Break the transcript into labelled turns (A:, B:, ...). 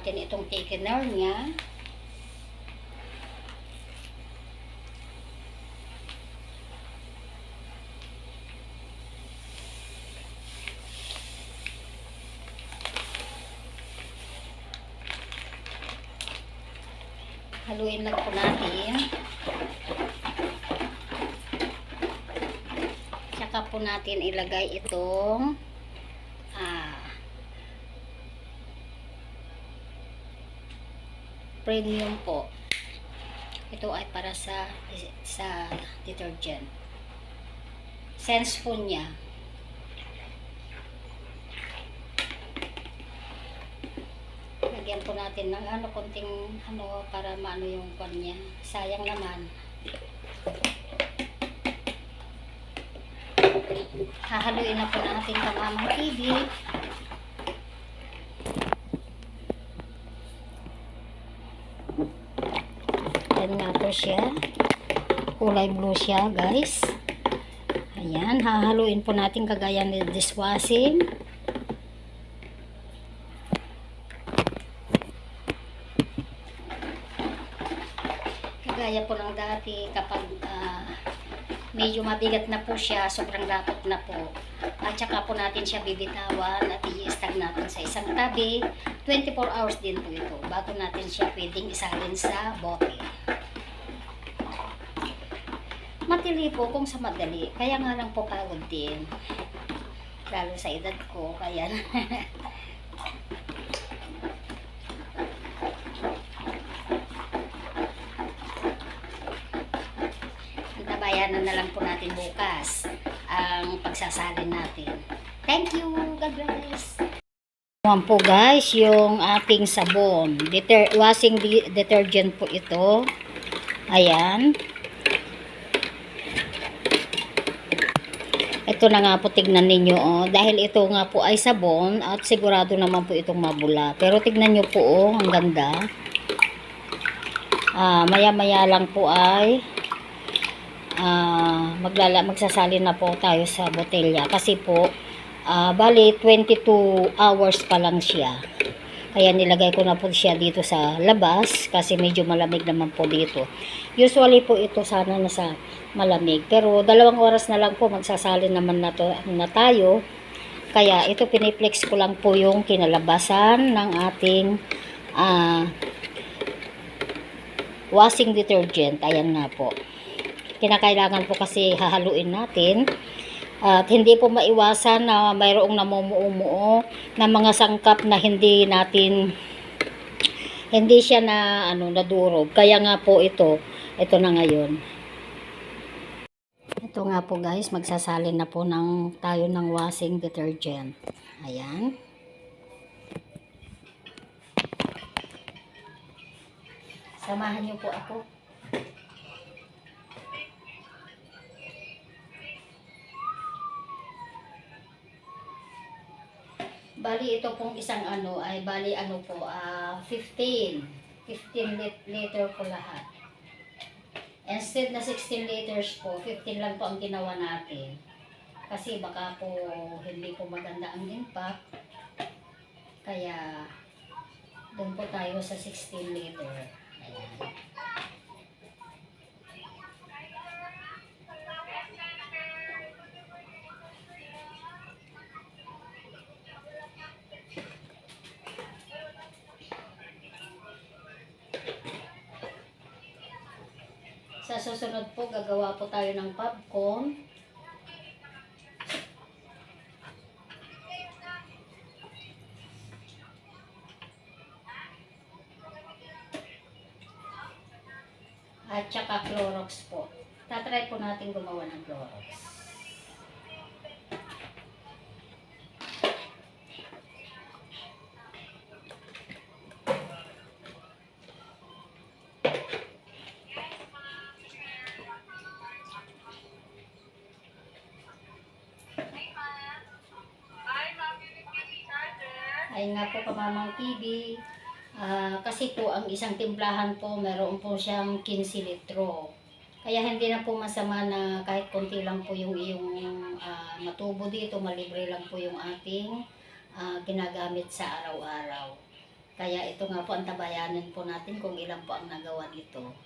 A: Natin itong thickener niya. Haluin lang po natin. Tsaka po natin ilagay itong ah, premium po. Ito ay para sa sa detergent. Sense po niya. Lagyan po natin ng ano, konting ano, para maano yung kwan niya. Sayang naman. Hahaluin na po natin kamamang TV. Nga po siya. Kulay blue siya, guys. Ayan, hahaluin po natin kagaya ni dishwashing. Kagaya po ng dati kapag ah, medyo mabigat na po siya, sobrang lapot na po. At saka po natin siya bibitawan at i-stag natin sa isang tabi. 24 hours din po ito bago natin siya pwedeng isalin sa bote. Matili po kung sa madali. Kaya nga lang po pagod din. Lalo sa edad ko. Kaya Antabayanan na lang po natin bukas ang pagsasalin natin. Thank you. God bless. Ayan po guys, yung ating sabon. Deter washing de- detergent po ito. Ayan. Ito na nga po tignan ninyo oh. Dahil ito nga po ay sabon at sigurado naman po itong mabula. Pero tignan nyo po oh, ang ganda. Ah, maya-maya lang po ay ah, maglala magsasali na po tayo sa botelya kasi po ah, bali 22 hours pa lang siya. Kaya nilagay ko na po siya dito sa labas kasi medyo malamig naman po dito. Usually po ito sana nasa malamig. Pero dalawang oras na lang po magsasali naman na, to, na tayo. Kaya ito piniplex ko lang po yung kinalabasan ng ating ah, washing detergent. Ayan nga po. Kinakailangan po kasi hahaluin natin. At hindi po maiwasan na mayroong namumuo na mga sangkap na hindi natin hindi siya na ano nadurog. Kaya nga po ito, ito na ngayon. Ito nga po guys, magsasalin na po ng tayo ng washing detergent. Ayan. Samahan niyo po ako. Bali ito pong isang ano ay bali ano po ah 15. 15 lit liter po lahat. Instead na 16 liters po, 15 lang po ang ginawa natin. Kasi baka po hindi po maganda ang impact. Kaya doon po tayo sa 16 liter. Ayan. Sa susunod po, gagawa po tayo ng popcorn. At saka Clorox po. Tatry po natin gumawa ng Clorox. Ayun nga po kamamang TV. Ah, kasi po ang isang timplahan po, meron po siyang 15 litro. Kaya hindi na po masama na kahit konti lang po yung iyong ah, matubo dito, malibre lang po yung ating ah, ginagamit sa araw-araw. Kaya ito nga po ang tabayanan po natin kung ilan po ang nagawa nito.